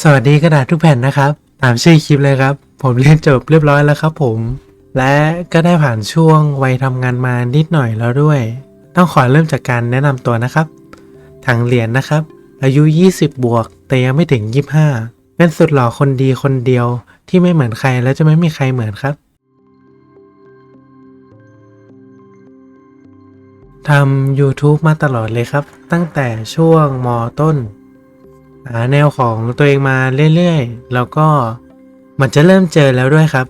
สวัสดีกระดาษทุกแผ่นนะครับ ตามชื่อคลิปเลยครับ ผมเรียนจบเรียบร้อยแล้วครับผม และก็ได้ผ่านช่วงวัยทำงานมานิดหน่อยแล้วด้วย ต้องขอเริ่มจากการแนะนำตัวนะครับถังเหรียญนะครับ อายุ 20 บวก แต่ยังไม่ถึง 25 เป็นสุดหล่อคนดีคนเดียวที่ไม่เหมือนใครและจะไม่มีใครเหมือนครับทำ YouTube มาตลอดเลยครับ ตั้งแต่ช่วงมต้น หาแนวของตัวเองมาเรื่อยๆ แล้วก็มันจะเริ่มเจอแล้วด้วยครับ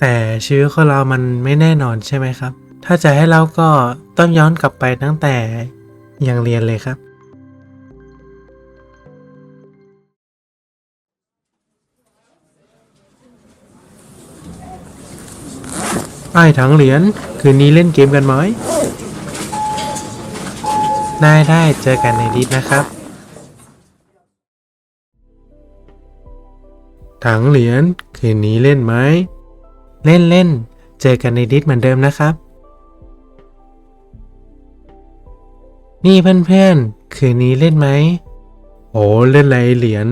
แต่ชีวิตของเรามันไม่แน่นอนใช่ไหมครับ ถ้าจะให้เราก็ต้องย้อนกลับไปตั้งแต่ยังเรียนเลยครับ ไอ้ถังเหรียญคืนนี้เล่นเกมกันไหมได้ได้เจอกันในดิสนะครับ ถังเหรียญคืนนี้เล่นไหม เล่นเล่น เจอกันในดิสเหมือนเดิมนะครับ นี่เพื่อนๆ คืนนี้เล่นไหม โอ้เล่นไรเหรียญ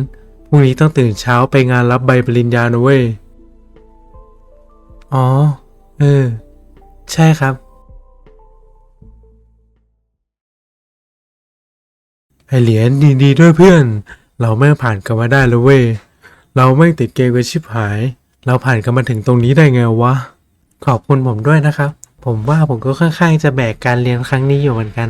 พรุ่งนี้ต้องตื่นเช้าไปงานรับใบปริญญานะเว้ย อ๋อ เออ ใช่ครับ ไอเหรียญดีๆด้วยเพื่อน เราไม่ผ่านกันมาได้แล้วเว้ย เราไม่ติดเกมกันชิบหาย เราผ่านกันมาถึงตรงนี้ได้ไงวะ ขอบคุณผมด้วยนะครับ ผมว่าผมก็ค่อนข้างจะแบกการเรียนครั้งนี้อยู่เหมือนกัน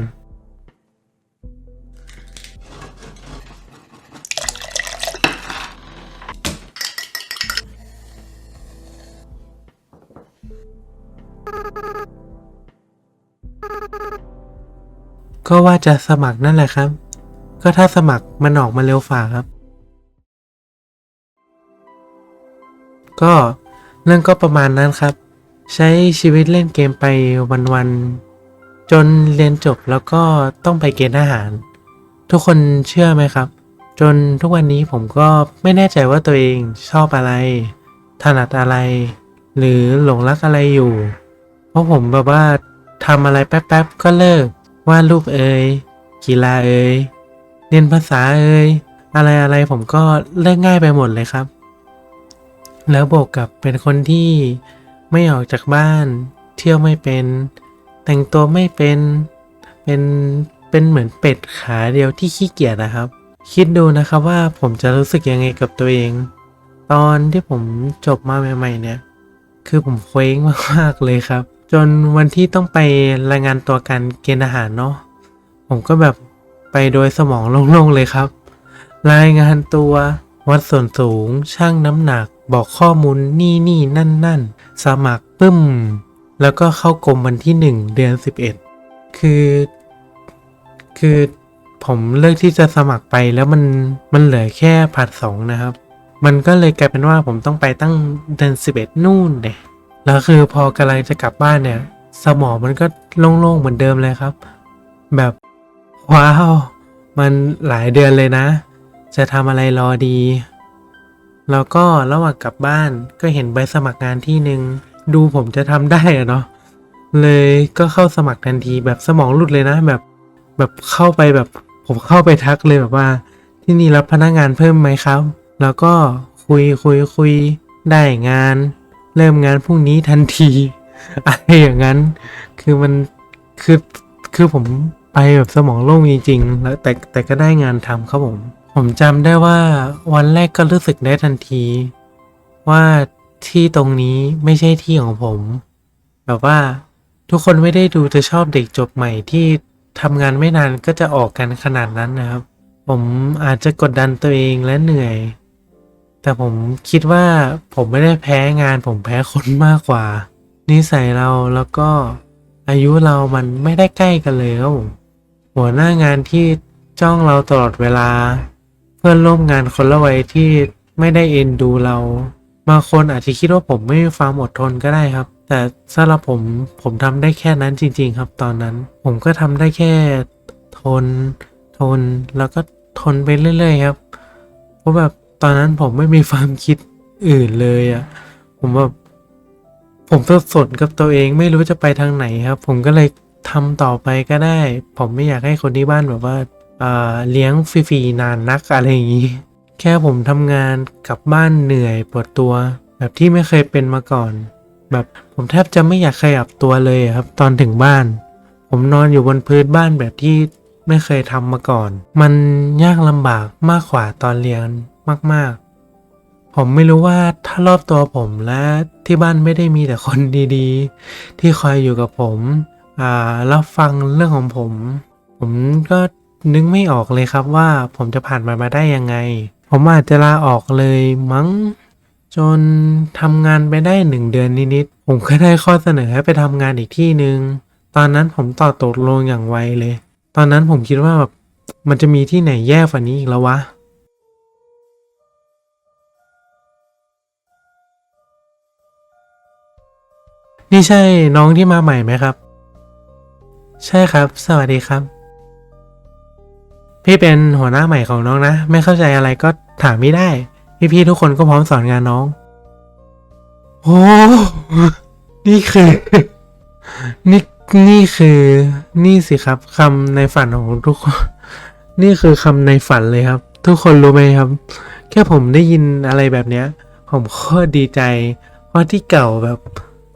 ก็ว่าจะสมัครนั่นแหละครับ ก็ถ้าสมัครมันออกมาเร็วฝ่าครับ ก็เรื่องก็ประมาณนั้นครับ ใช้ชีวิตเล่นเกมไปวันๆจนเรียนจบแล้วก็ต้องไปเกณฑ์ทหาร ทุกคนเชื่อไหมครับ จนทุกวันนี้ผมก็ไม่แน่ใจว่าตัวเองชอบอะไร ถนัดอะไร หรือหลงรักอะไรอยู่ เพราะผมแบบว่าทำอะไรแป๊บๆก็เลิกวาดรูปเอ่ยกีฬาเอ่ยเรียนภาษาเอ่ยอะไรอะไรผมก็เลิกง่ายไปหมดเลยครับ แล้วบวกกับเป็นคนที่ไม่ออกจากบ้าน เที่ยวไม่เป็น แต่งตัวไม่เป็นเป็นเป็นเหมือนเป็ดขาเดียวที่ขี้เกียจนะครับ คิดดูนะครับว่าผมจะรู้สึกยังไงกับตัวเอง ตอนที่ผมจบมาใหม่ ๆ เนี่ย คือผมเคว้งมากๆเลยครับ จนวันที่ต้องไปรายงานตัวกันเกณฑ์อาหารเนาะผมก็แบบไปโดยสมองโล่งๆเลยครับ รายงานตัว วัดส่วนสูง ช่างน้ำหนัก บอกข้อมูลนี่นี่นั่นนั่นสมัครปึ้ม แล้วก็เข้ากรมวันที่หนึ่งเดือนสิบเอ็ดคือ คือผมเลือกที่จะสมัครไปแล้วมันมันเหลือแค่ผัดสองนะครับ มันก็เลยกลายเป็นว่าผมต้องไปตั้งเดือนสิบเอ็ดนู่นเนี่ยแล้วคือพอกำลังจะกลับบ้านเนี่ย สมองมันก็โล่งๆเหมือนเดิมเลยครับ แบบว้าว มันหลายเดือนเลยนะ จะทำอะไรรอดี แล้วก็ระหว่างกลับบ้านก็เห็นใบสมัครงานที่หนึ่งดูผมจะทำได้อะเนาะเลยก็เข้าสมัครทันทีแบบสมองหลุดเลยนะแบบแบบเข้าไปแบบผมเข้าไปทักเลยแบบว่า ที่นี่รับพนักงานเพิ่มไหมครับ แล้วก็คุยคุยคุยได้งาน เริ่มงานพรุ่งนี้ทันทีอะไรอย่างนั้น คือมันคือคือผมไปแบบสมองโล่งจริง ๆ แล้วแต่แต่ก็ได้งานทำครับผม ผมจำได้ว่าวันแรกก็รู้สึกได้ทันที ว่าที่ตรงนี้ไม่ใช่ที่ของผม แบบว่าทุกคนไม่ได้ดูจะชอบเด็กจบใหม่ที่ทำงานไม่นานก็จะออกกันขนาดนั้นนะครับ ผมอาจจะกดดันตัวเองและเหนื่อย แต่ผมคิดว่าผมไม่ได้แพ้งานผมแพ้คนมากกว่า นิสัยเราแล้วก็อายุเรามันไม่ได้ใกล้กันเลยครับผมหัวหน้างานที่จ้องเราตลอดเวลา พื่อนร่วมงานคนละวัยที่ไม่ได้เอ็นดูเราบางคนอาจจะคิดว่าผมไม่มีความอดทนก็ได้ครับ แต่สำหรับผมผมทำได้แค่นั้นจริง ๆ ครับ ตอนนั้น ผมก็ทำได้แค่ทน ทนแล้วก็ทนไปเรื่อยๆครับ เพราะแบบตอนนั้นผมไม่มีความคิดอื่นเลยอะ่ะผมแบบผมสับสนกับตัวเองไม่รู้จะไปทางไหนครับ ผมก็เลยทำต่อไปก็ได้ ผมไม่อยากให้คนที่บ้านแบบว่าอ่า เลี้ยงฟรีๆนานนักอะไรอย่างนี้ แค่ผมทำงานกลับบ้านเหนื่อยปวดตัว แบบที่ไม่เคยเป็นมาก่อน แบบผมแทบจะไม่อยากขยับตัวเลยครับ ตอนถึงบ้าน ผมนอนอยู่บนพื้นบ้านแบบที่ไม่เคยทำมาก่อน มันยากลำบากมากกว่าตอนเรียนมาก ๆ ผมไม่รู้ว่าถ้ารอบตัวผมและที่บ้านไม่ได้มีแต่คนดีๆ ที่คอยอยู่กับผมอ่ารับฟังเรื่องของผม ผมก็ นึกไม่ออกเลยครับว่าผมจะผ่านมันมาได้ยังไง ผมอาจจะลาออกเลยมั้ง จนทำงานไปได้หนึ่งเดือนนิดๆผมก็ได้ข้อเสนอให้ไปทำงานอีกที่หนึ่งตอนนั้นผมตอตกลงอย่างไวเลย ตอนนั้นผมคิดว่าแบบมันจะมีที่ไหนแย่กว่านี้อีกแล้ววะนี่ใช่น้องที่มาใหม่ไหมครับ ใช่ครับ สวัสดีครับ พี่เป็นหัวหน้าใหม่ของน้องนะ ไม่เข้าใจอะไรก็ถามพี่ได้ พี่ๆทุกคนก็พร้อมสอนงานน้อง โอ้นี่คือ นี่นี่คือ นี่สิครับคำในฝันของทุกคน นี่คือคำในฝันเลยครับ ทุกคนรู้ไหมครับ แค่ผมได้ยินอะไรแบบเนี้ย ผมโคตรดีใจ เพราะที่เก่าแบบ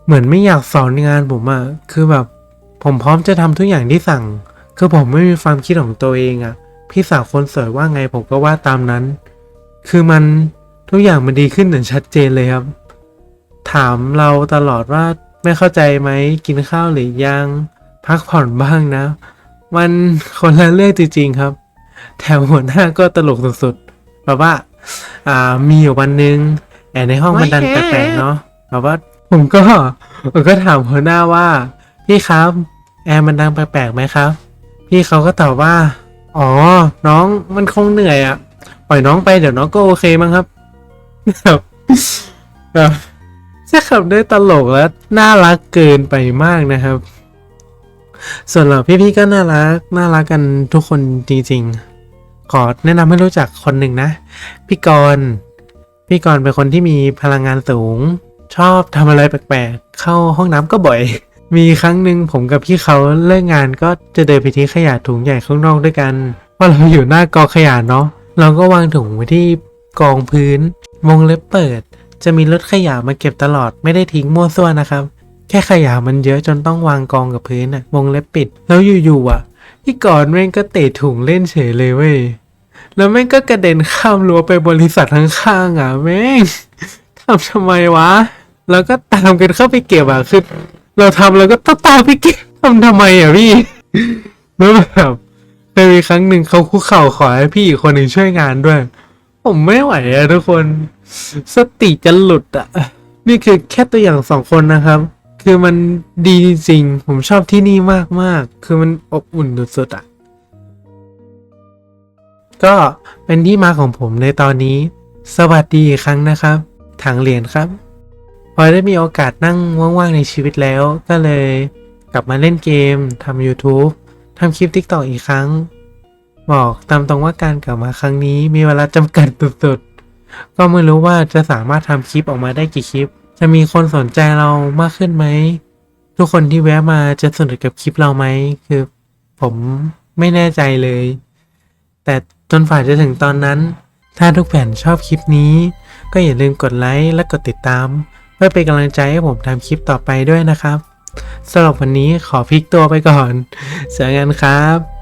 เหมือนไม่อยากสอนงานผมอะคือแบบ ผมพร้อมจะทำทุกอย่างที่สั่ง คือผมไม่มีความคิดของตัวเองอะ พี่สาวคนสวยว่าไงผมก็ว่าตามนั้น คือมันทุกอย่างมันดีขึ้นอย่างชัดเจนเลยครับ ถามเราตลอดว่าไม่เข้าใจไหมกินข้าวหรือยัง พักผ่อนบ้างนะ มันคนละเรื่องจริงๆครับ แถมหัวหน้าก็ตลกสุดๆแบบว่า อ่ามีอยู่วันหนึ่งแอร์ในห้องมันดันแปลกๆเนาะแบบว่าผมก็ผมก็ถามหัวหน้าว่า พี่ครับ แอร์มันดังแปลกๆไหมครับ พี่เขาก็ตอบว่า อ๋อ น้องมันคงเหนื่อยอะ่ะ ปล่อยน้องไปเดี๋ยวน้องก็โอเคมั้งครับแบบแบบใช่ครับได้ตลกและน่ารักเกินไปมากนะครับ ส่วนเราพี่ๆก็น่ารักน่ารักกันทุกคนจริงๆขอแนะนำให้รู้จักคนหนึ่งนะ พี่กรณ์พี่กรณ์เป็นคนที่มีพลังงานสูง ชอบทำอะไรแปลกๆ เข้าห้องน้ำก็บ่อย มีครั้งหนึ่งผมกับพี่เขาเลิกงานก็จะเดินไปทิ้งขยะถุงใหญ่ข้างนอกด้วยกันเพราเราอยู่หน้ากองขยะเนาะเราก็วางถุงไว้ที่กองพื้น วงเล็บเปิด จะมีรถขยะมาเก็บตลอดไม่ได้ทิ้งมั่วซั่วนะครับ แค่ขยะมันเยอะจนต้องวางกองกับพื้นอะวงเล็บปิด แล้วอยู่ๆอะพี่กรณ์แม่งก็เตะถุงเล่นเฉยเลยเว้ยแล้วแม่งก็กระเด็นข้ามรั้วไปบริษัทข้างๆอะแม่งทำทำไมวะ แล้วก็ตามกันเข้าไปเก็บอะคือ เราทำเราก็ต้องตามไปเก็บทำทำไมอะพี่แล้วแบบเคยมีครั้งหนึ่งเขาคุกเข่าขอให้พี่อีกคนหนึ่งช่วยงานด้วย ผมไม่ไหวอะทุกคน สติจะหลุดอะนี่คือแค่ตัวอย่างสองคนนะครับ คือมันดีจริงผมชอบที่นี่มากๆคือมันอบอุ่นสุดๆอะก็เป็นที่มาของผมในตอนนี้ สวัสดีอีกครั้งนะครับถังเหรียญครับ พอได้มีโอกาสนั่งว่างๆในชีวิตแล้ว ก็เลยกลับมาเล่นเกมทำ YouTube ทำคลิป TikTok อีกครั้ง บอกตามตรงว่าการกลับมาครั้งนี้มีเวลาจำกัดสุดๆ ก็ไม่รู้ว่าจะสามารถทำคลิปออกมาได้กี่คลิป จะมีคนสนใจเรามากขึ้นไหม ทุกคนที่แวะมาจะสนุกกับคลิปเราไหม คือผมไม่แน่ใจเลย แต่จนฝ่าจะถึงตอนนั้น ถ้าทุกแผ่นชอบคลิปนี้ ก็อย่าลืมกดไลค์และกดติดตาม เพื่อเป็นกำลังใจให้ผมทำคลิปต่อไปด้วยนะครับสำหรับวันนี้ขอพลิกตัวไปก่อนเจอกันครับ